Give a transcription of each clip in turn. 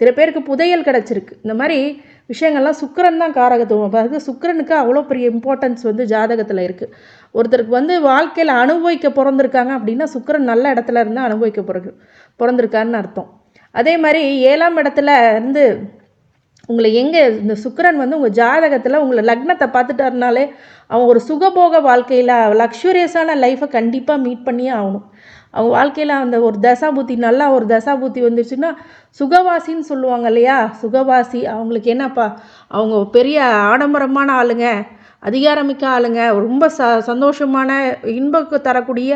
சில பேருக்கு புதையல் கிடச்சிருக்கு. இந்த மாதிரி விஷயங்கள்லாம் சுக்கரன் தான் காரகத்துவம். அதாவது சுக்கரனுக்கு அவ்வளோ பெரிய இம்பார்ட்டன்ஸ் வந்து ஜாதகத்தில் இருக்குது ஒருத்தருக்கு வந்து வாழ்க்கையில் அனுபவிக்க பிறந்திருக்காங்க அப்படின்னா சுக்கரன் நல்ல இடத்துல இருந்து அனுபவிக்க பிறகு பிறந்திருக்காருன்னு அர்த்தம். அதே மாதிரி ஏழாம் இடத்துல இருந்து உங்களை எங்கே இந்த சுக்கரன் வந்து உங்கள் ஜாதகத்தில் உங்களை லக்னத்தை பார்த்துட்டாருனாலே அவன் ஒரு சுகபோக வாழ்க்கையில் லக்ஸுரியஸான லைஃப்பை கண்டிப்பாக மீட் பண்ணியே ஆகணும். அவங்க வாழ்க்கையில் அந்த ஒரு தசாபுத்தி நல்லா ஒரு தசாபுத்தி வந்துருச்சுன்னா சுகவாசின்னு சொல்லுவாங்க இல்லையா? சுகவாசி அவங்களுக்கு என்னப்பா? அவங்க பெரிய ஆடம்பரமான ஆளுங்க அதிகாரமிக்க ஆளுங்க ரொம்ப ச சந்தோஷமான இன்பக்கு தரக்கூடிய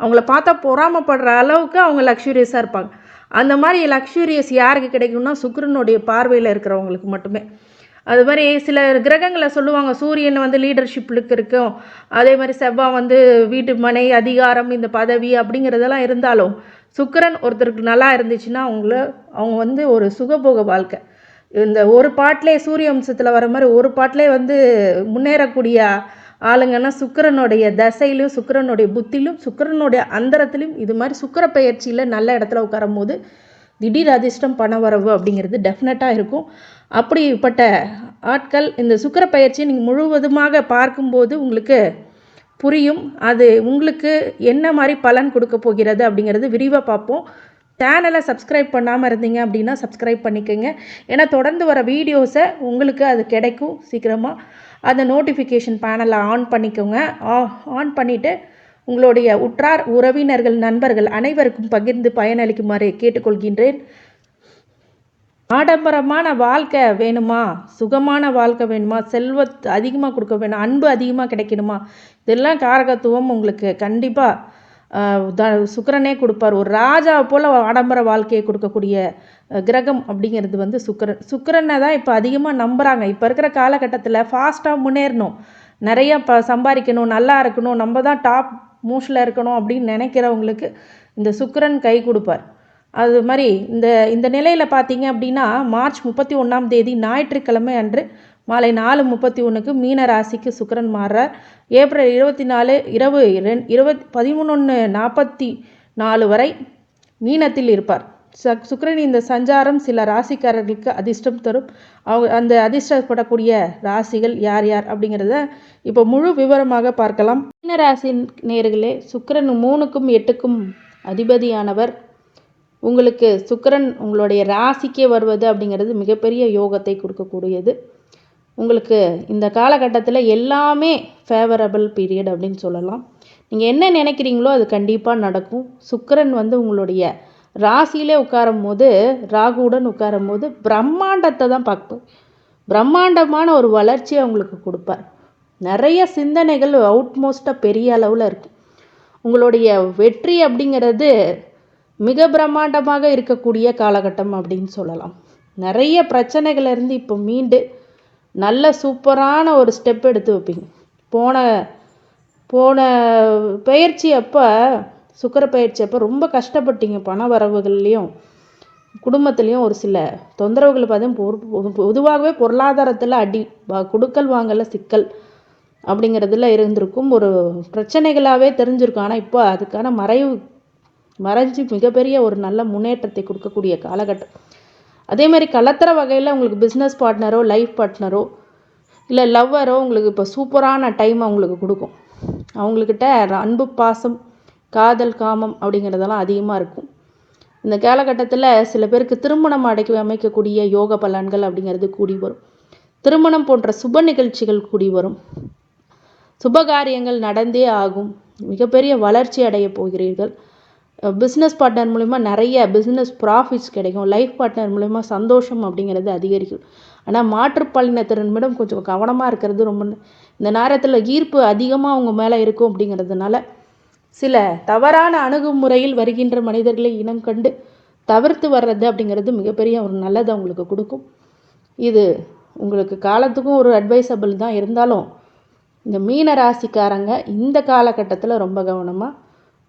அவங்கள பார்த்தா பொறாமப்படுற அளவுக்கு அவங்க லக்ஸுரியஸாக இருப்பாங்க. அந்த மாதிரி லக்ஸுரியஸ் யாருக்கு கிடைக்கும்னா சுக்கரனுடைய பார்வையில் இருக்கிறவங்களுக்கு மட்டுமே. அது மாதிரி சில கிரகங்களை சொல்லுவாங்க. சூரியன் வந்து லீடர்ஷிப்புக்கு இருக்கும். அதே மாதிரி செவ்வாய் வந்து வீட்டு மனை அதிகாரம் இந்த பதவி அப்படிங்கிறதெல்லாம் இருந்தாலும் சுக்கிரன் ஒருத்தருக்கு நல்லா இருந்துச்சுன்னா அவங்கள அவங்க வந்து ஒரு சுகபோக வாழ்க்கை. இந்த ஒரு பாட்டிலே சூரிய வம்சத்தில் வர மாதிரி ஒரு பாட்டிலே வந்து முன்னேறக்கூடிய ஆளுங்கன்னா சுக்கிரனுடைய தசையிலும் சுக்கரனுடைய புத்திலும் சுக்கிரனுடைய அந்தரத்திலும் இது மாதிரி சுக்கிர பயிற்சியில் நல்ல இடத்துல உட்காரும் போது திடீர் அதிர்ஷ்டம் பண வரவு அப்படிங்கிறது டெஃபினட்டாக இருக்கும். அப்படிப்பட்ட ஆட்கள் இந்த சுக்கர பயிற்சியை நீங்கள் முழுவதுமாக பார்க்கும்போது உங்களுக்கு புரியும். அது உங்களுக்கு என்ன மாதிரி பலன் கொடுக்க போகிறது அப்படிங்கிறது விரிவாக பார்ப்போம். சேனலை சப்ஸ்கிரைப் பண்ணாமல் இருந்தீங்க அப்படின்னா சப்ஸ்கிரைப் பண்ணிக்கோங்க. ஏன்னா தொடர்ந்து வர வீடியோஸை உங்களுக்கு அது கிடைக்கும் சீக்கிரமாக அந்த நோட்டிஃபிகேஷன் பேனலை ஆன் பண்ணிக்கோங்க. ஆன் பண்ணிவிட்டு உங்களுடைய உற்றார் உறவினர்கள் நண்பர்கள் அனைவருக்கும் பகிர்ந்து பயனளிக்குமாறு கேட்டுக்கொள்கின்றேன். ஆடம்பரமான வாழ்க்கை வேணுமா? சுகமான வாழ்க்கை வேணுமா? செல்வத் அதிகமாக கொடுக்க வேணும். அன்பு அதிகமாக கிடைக்கணுமா? இதெல்லாம் காரகத்துவம் உங்களுக்கு கண்டிப்பாக த சுக்கிரனே கொடுப்பார். ஒரு ராஜா போல் ஆடம்பர வாழ்க்கையை கொடுக்கக்கூடிய கிரகம் அப்படிங்கிறது வந்து சுக்கரன் சுக்கிரனை தான் இப்போ அதிகமாக நம்புகிறாங்க இப்போ இருக்கிற காலகட்டத்தில் ஃபாஸ்ட்டாக முன்னேறணும். நிறைய ப சம்பாதிக்கணும் நல்லா இருக்கணும். நம்ம தான் டாப் மூஷில் இருக்கணும் அப்படின்னு நினைக்கிறவங்களுக்கு இந்த சுக்கரன் கை கொடுப்பார். அது மாதிரி இந்த இந்த நிலையில் பார்த்தீங்க அப்படின்னா மார்ச் முப்பத்தி ஒன்றாம் தேதி ஞாயிற்றுக்கிழமை அன்று மாலை நாலு முப்பத்தி ஒன்றுக்கு மீன ராசிக்கு சுக்கரன் மாறுறார். ஏப்ரல் இருபத்தி நாலு இரவு ரெண் இருபத் பதிமூணு நாற்பத்தி நாலு வரை மீனத்தில் இருப்பார். ச சுக்கரன் இந்த சஞ்சாரம் சில ராசிக்காரர்களுக்கு அதிர்ஷ்டம் தரும். அவங்க அந்த அதிர்ஷ்டப்படக்கூடிய ராசிகள் யார் யார் அப்படிங்கிறத இப்போ முழு விவரமாக பார்க்கலாம். மீன ராசி நேர்களே சுக்கரன் மூணுக்கும் எட்டுக்கும் அதிபதியானவர் உங்களுக்கு சுக்கிரன் உங்களுடைய ராசிக்கே வருவது அப்படிங்கிறது மிகப்பெரிய யோகத்தை கொடுக்கக்கூடியது. உங்களுக்கு இந்த காலகட்டத்தில் எல்லாமே ஃபேவரபிள் பீரியட் அப்படின்னு சொல்லலாம். நீங்கள் என்ன நினைக்கிறீங்களோ அது கண்டிப்பாக நடக்கும். சுக்கரன் வந்து உங்களுடைய ராசியிலே உட்காரும் போது ராகுவுடன் உட்காரும் போது பிரம்மாண்டத்தை தான் பார்ப்போம் பிரம்மாண்டமான ஒரு வளர்ச்சியை உங்களுக்கு கொடுப்பார். நிறைய சிந்தனைகள் அவுட்மோஸ்ட்டாக பெரிய அளவில் இருக்கும் உங்களுடைய வெற்றி அப்படிங்கிறது மிக பிரம்மாண்டமாக இருக்கக்கூடிய காலகட்டம் அப்படின்னு சொல்லலாம். நிறைய பிரச்சனைகள் இருந்து இப்போ மீண்டு நல்ல சூப்பரான ஒரு ஸ்டெப் எடுத்து வைப்பீங்க. போன போன பயிற்சி அப்போ சுக்கர பயிற்சி அப்போ ரொம்ப கஷ்டப்பட்டீங்க பண வரவுகள்லேயும் குடும்பத்துலேயும் ஒரு சில தொந்தரவுகள் பார்த்தீங்கன்னா பொறு- பொதுவாகவே பொருளாதாரத்தில் அடி கொடுக்கல் வாங்கல சிக்கல் அப்படிங்கிறதுல இருந்திருக்கும். ஒரு பிரச்சனைகளாகவே தெரிஞ்சிருக்கும். ஆனால் இப்போ அதுக்கான மறைவு மறைஞ்சு மிகப்பெரிய ஒரு நல்ல முன்னேற்றத்தை கொடுக்கக்கூடிய காலகட்டம். அதே மாதிரி கலத்தர வகையில் உங்களுக்கு பிஸ்னஸ் பார்ட்னரோ லைஃப் பார்ட்னரோ இல்லை லவ்வரோ உங்களுக்கு இப்போ சூப்பரான டைம் அவங்களுக்கு கொடுக்கும். அவங்கக்கிட்ட அன்பு பாசம் காதல் காமம் அப்படிங்கிறதெல்லாம் அதிகமாக இருக்கும். இந்த காலகட்டத்தில் சில பேருக்கு திருமணம் அடைக்க அமைக்கக்கூடிய யோக பலன்கள் அப்படிங்கிறது கூடி வரும். திருமணம் போன்ற சுப நிகழ்ச்சிகள் கூடி வரும். சுபகாரியங்கள் நடந்தே ஆகும். மிகப்பெரிய வளர்ச்சி அடைய போகிறீர்கள். பிஸ்னஸ் பார்ட்னர் மூலிமா நிறைய பிஸ்னஸ் ப்ராஃபிட்ஸ் கிடைக்கும். லைஃப் பார்ட்னர் மூலிமா சந்தோஷம் அப்படிங்கிறது அதிகரிக்கும். ஆனால் மாற்றுப்பாலினத்தினரிடம் கொஞ்சம் கவனமாக இருக்கிறது ரொம்ப இந்த நேரத்தில் ஈர்ப்பு அதிகமாக அவங்க மேலே இருக்கும் அப்படிங்கிறதுனால சில தவறான அணுகுமுறையில் வருகின்ற மனிதர்களை இனம் கண்டு தவிர்த்து வர்றது அப்படிங்கிறது மிகப்பெரிய ஒரு நல்லதை உங்களுக்கு கொடுக்கும். இது உங்களுக்கு காலத்துக்கும் ஒரு அட்வைசபிள் தான். இருந்தாலும் இந்த மீன ராசிக்காரங்க இந்த காலகட்டத்தில் ரொம்ப கவனமாக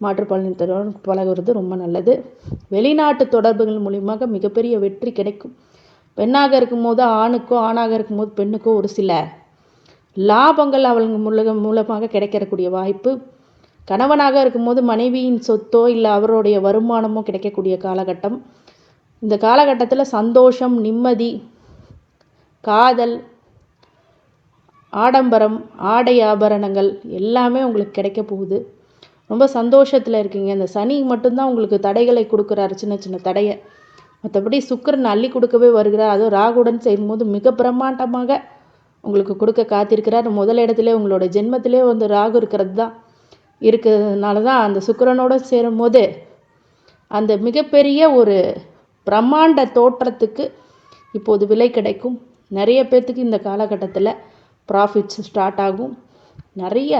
மாற்றுப்பாலினத்தோடு பழகுறது ரொம்ப நல்லது. வெளிநாட்டு தொடர்புகள் மூலியமாக மிகப்பெரிய வெற்றி கிடைக்கும். பெண்ணாக இருக்கும்போது ஆணுக்கோ ஆணாக இருக்கும்போது பெண்ணுக்கோ ஒரு சில லாபங்கள் அவங்க மூலம் மூலமாக கிடைக்கக்கூடிய வாய்ப்பு. கணவனாக இருக்கும்போது மனைவியின் சொத்தோ இல்லை அவருடைய வருமானமோ கிடைக்கக்கூடிய காலகட்டம். இந்த காலகட்டத்தில் சந்தோஷம் நிம்மதி காதல் ஆடம்பரம் ஆடை ஆபரணங்கள் எல்லாமே உங்களுக்கு கிடைக்க போகுது. ரொம்ப சந்தோஷத்தில் இருக்கீங்க. இந்த சனி மட்டும்தான் உங்களுக்கு தடைகளை கொடுக்குறாரு சின்ன சின்ன தடையை. மற்றபடி சுக்கிரன் அள்ளி கொடுக்கவே வருகிறார். அதுவும் ராகுடன் செய்யும்போது மிக பிரம்மாண்டமாக உங்களுக்கு கொடுக்க காத்திருக்கிறார். முதல் இடத்துல உங்களோட ஜென்மத்திலே வந்து ராகு இருக்கிறது தான் இருக்கிறதுனால தான் அந்த சுக்கரனோட சேரும்போது அந்த மிகப்பெரிய ஒரு பிரம்மாண்ட தோற்றத்துக்கு இப்போது விலை கிடைக்கும். நிறைய பேர்த்துக்கு இந்த காலகட்டத்தில் ப்ராஃபிட்ஸ் ஸ்டார்ட் ஆகும். நிறைய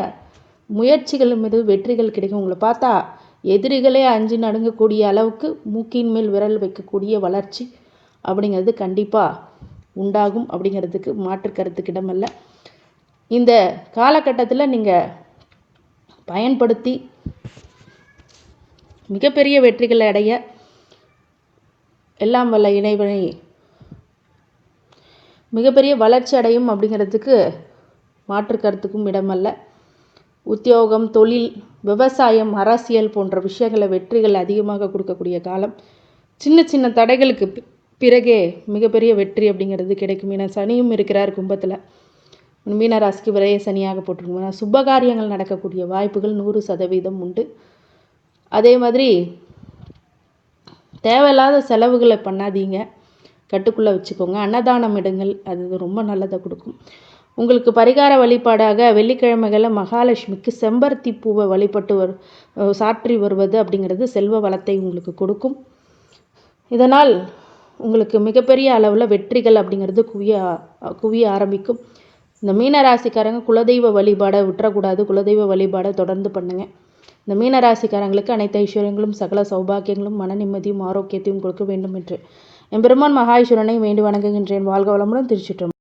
முயற்சிகள் மீது வெற்றிகள் கிடைக்கும். உங்களை பார்த்தா எதிரிகளே அஞ்சு நடுங்கக்கூடிய அளவுக்கு மூக்கின் மேல் விரல் வைக்கக்கூடிய வளர்ச்சி அப்படிங்கிறது கண்டிப்பாக உண்டாகும் அப்படிங்கிறதுக்கு மாற்று கருத்துக்கு இந்த காலகட்டத்தில் நீங்கள் பயன்படுத்தி மிகப்பெரிய வெற்றிகளை அடைய எல்லாம் வல்ல இணைவனை மிகப்பெரிய வளர்ச்சி அடையும் அப்படிங்கிறதுக்கு மாற்று கருத்துக்கும் இடமல்ல. உத்தியோகம் தொழில் விவசாயம் அரசியல் போன்ற விஷயங்களை வெற்றிகள் அதிகமாக கொடுக்கக்கூடிய காலம். சின்ன சின்ன தடைகளுக்கு பிறகே மிகப்பெரிய வெற்றி அப்படிங்கிறது கிடைக்கும். ஏன்னா சனியும் இருக்கிறார் கும்பத்தில். மீனராசிக்கு விரைய சனியாக போட்டிருக்கும். சுபகாரியங்கள் நடக்கக்கூடிய வாய்ப்புகள் நூறு சதவீதம் உண்டு. அதே மாதிரி தேவையில்லாத செலவுகளை பண்ணாதீங்க. கட்டுக்குள்ளே வச்சுக்கோங்க. அன்னதானம் இடங்கள் அது ரொம்ப நல்லதை கொடுக்கும். உங்களுக்கு பரிகார வழிபாடாக வெள்ளிக்கிழமைகளில் மகாலட்சுமிக்கு செம்பருத்தி பூவை வழிபட்டு வரு சாற்றி வருவது அப்படிங்கிறது செல்வ வளத்தை உங்களுக்கு கொடுக்கும். இதனால் உங்களுக்கு மிகப்பெரிய அளவில் வெற்றிகள் அப்படிங்கிறது குவிய குவிய ஆரம்பிக்கும். இந்த மீனராசிக்காரங்க குலதெய்வ வழிபாடை விட்டுறக்கூடாது. குலதெய்வ வழிபாடை தொடர்ந்து பண்ணுங்கள் இந்த மீனராசிக்காரங்களுக்கு அனைத்து ஐஸ்வர்யங்களும் சகல சௌபாக்கியங்களும் மன நிம்மதியும் ஆரோக்கியத்தையும் கொடுக்க வேண்டும் என்று எம்பெருமான் மகாஈஸ்வரனை வேண்டி வணங்குகின்றேன். வாழ்க வளமுடன் திருச்சிட்டு